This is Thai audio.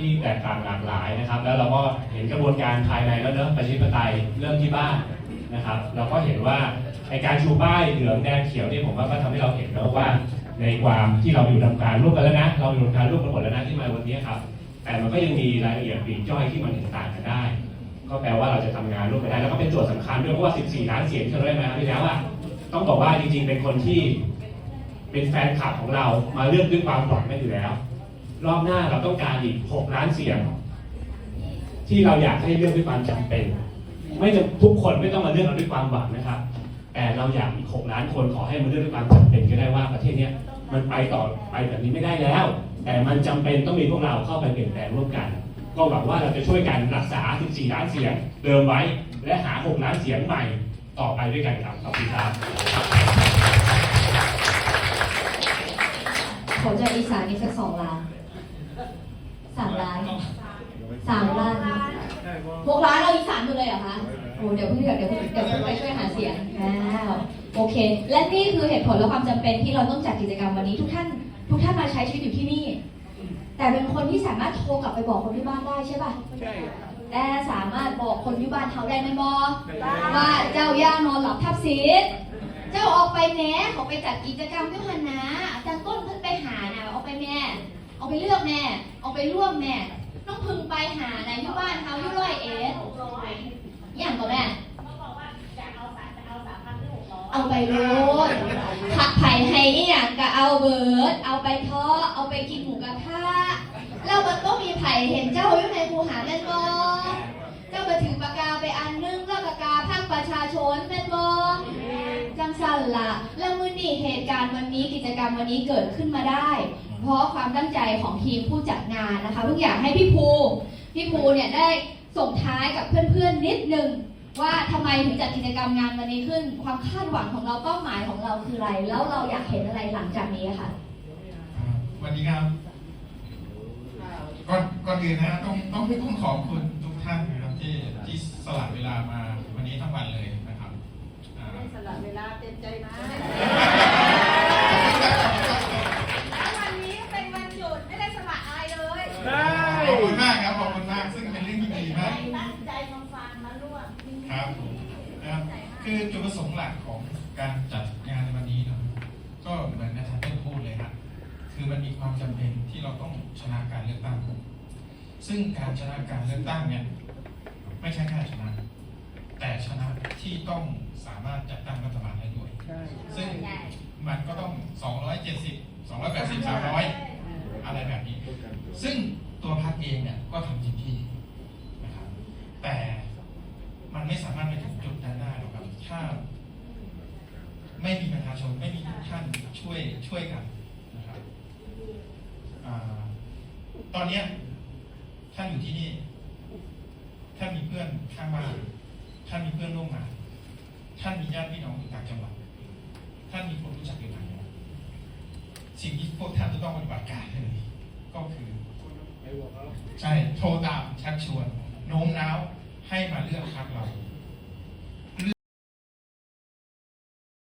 ที่แตกต่างหลากหลายนะครับ แล้วเราก็เห็นกระบวนการภายในแล้วเนอะประชาธิปไตยเริ่มที่บ้านนะครับ เราก็เห็นว่าในการชูป้ายเหลืองแดงเขียวนี่ผมว่าก็ทำให้เราเห็นแล้วว่า ในความที่เราอยู่ทำการร่วมกันแล้วนะ เราอยู่ทำการร่วมกันหมดแล้วนะที่มาวันนี้ครับ แต่มันก็ยังมีรายละเอียดปลีกย่อยที่มันต่างกันได้ ก็แปลว่าเราจะทำงานร่วมกันได้แล้วก็เป็นโจทย์สำคัญด้วยเพราะว่า 14 ล้านเสียงที่เราได้มาที่แล้วอะต้องบอกว่าจริงๆ เป็นคนที่เป็นแฟนคลับของเรามาเลือกด้วยความหวังกันอยู่แล้ว รอบหน้าเราต้องการอีก 6 ล้านเสียง ที่เราอยากให้เลือกด้วยความจำเป็น ไม่จำทุกคนไม่ต้องมาเลือกเราด้วยความหวังนะครับ แต่เราอยากอีก 6 ล้านคนขอให้มาเลือกด้วยความจำเป็นก็ได้ว่าประเทศนี้มันไปต่อไปแบบนี้ไม่ได้แล้ว แต่มันจำเป็นต้องมีพวกเราเข้าไปเปลี่ยนแปลงร่วมกัน ก็หวังว่าเราจะช่วยกันรักษา 14 ล้านเสียงเดิมไว้ และหา 6 ล้านเสียงใหม่ต่อไปด้วยกันครับขอบคุณครับขอจากอีสานอีกสักสองล้านสามล้านสามล้าน หกล้านเราอีสานหมดเลยเหรอคะโอ้เดี๋ยวเพื่อนเดี๋ยวเพื่อนเดี๋ยวเพื่อนไปช่วยหาเสียงแล้วโอเค และนี่คือเหตุผลและความจำเป็นที่เราต้องจัดกิจกรรมวันนี้ทุกท่าน ทุกท่านมาใช้ชีวิตอยู่ที่นี่ แต่เป็นคนที่สามารถโทรกลับไปบอกคนที่บ้านได้ใช่ป่ะใช่แต่สามารถบอกคนที่บ้านเขาได้ไหมบอว่าเจ้าย่านอนหลับทับซีดเจ้าออกไปแหน่ออกไปจัดกิจกรรมด้วยหันนะอาจารย์ต้นเพิ่นไปหานะออกไปแม่ออกไปเลือกแม่ออกไปร่วมแม่ ต้องพึงไปหานะอยู่บ้านเขาอยู่ร้อยเอ็ดอย่างก็แม่เอาไปโลดผักไผ่ให้อีหยังก็เอาเบิร์ดเอาไปทอดเอาไปกินหมูกระทะแล้วมันก็มีไผ่เห็นเจ้าอยู่ในภูหาเล่นบอเจ้ามาถือปากกาไปอัน ละแล้วมือนี่เหตุการณ์วันนี้กิจกรรมวันนี้เกิดขึ้นมาได้ เพราะความตั้งใจของทีมผู้จัดงานนะคะทุกอย่างให้พี่ภูพี่ภูเนี่ยได้ส่งท้ายกับเพื่อนๆนิดนึงว่าทำไมถึงจัดกิจกรรมงานวันนี้ขึ้น ความคาดหวังของเราเป้าหมายของเราคืออะไร แล้วเราอยากเห็นอะไรหลังจากนี้ค่ะสวัสดีครับก่อนก่อนอื่นนะต้องต้องต้องขอบคุณทุกท่านนะครับที่ที่สละเวลามาวันนี้ทั้งวันเลยนะครับอ่า สละเวลาเต็มใจมาแล้ววันนี้เป็นวันหยุดไม่ได้สละอะไรเลยขอบคุณมากครับขอบคุณมากซึ่งเป็นเรื่องที่ดีมากตั้งใจมาฟังมาร่วมครับผมนะครับคือจุดประสงค์หลักของการจัดงานในวันนี้เนอะก็เหมือนอาจารย์ต้นพูดเลยครับคือมันมีความจำเป็นที่เราต้องชนะการเลือกตั้งซึ่งการชนะการเลือกตั้งเนี่ยไม่ใช่แค่ชนะ แต่ชนะที่ต้อง สามารถจัดตั้งรัฐบาลได้ด้วย ซึ่งมันก็ต้อง 270 280 300 อะไรแบบนี้ ซึ่งตัวพรรคเองเนี่ยก็ทำเต็มที่นะครับ แต่มันไม่สามารถไปถึงจุดนั้นได้หรอกครับ ถ้า ไม่มีประชาชนไม่มีทุกท่านช่วยช่วยกันนะครับอ่าตอนเนี้ยท่านอยู่ที่นี่ ท่านมีเพื่อนข้างบ้าน ท่านมีเพื่อนร่วมงาน ท่านมีญาติพี่น้องอยู่ต่างจังหวัด ท่านมีคนรู้จักอยู่ต่างจังหวัดสิ่งที่พวกท่านจะต้องปฏิบัติการเลย ก็คือใช่โทรตามชักชวนโน้มน้าวให้มาเลือกพรรคเรา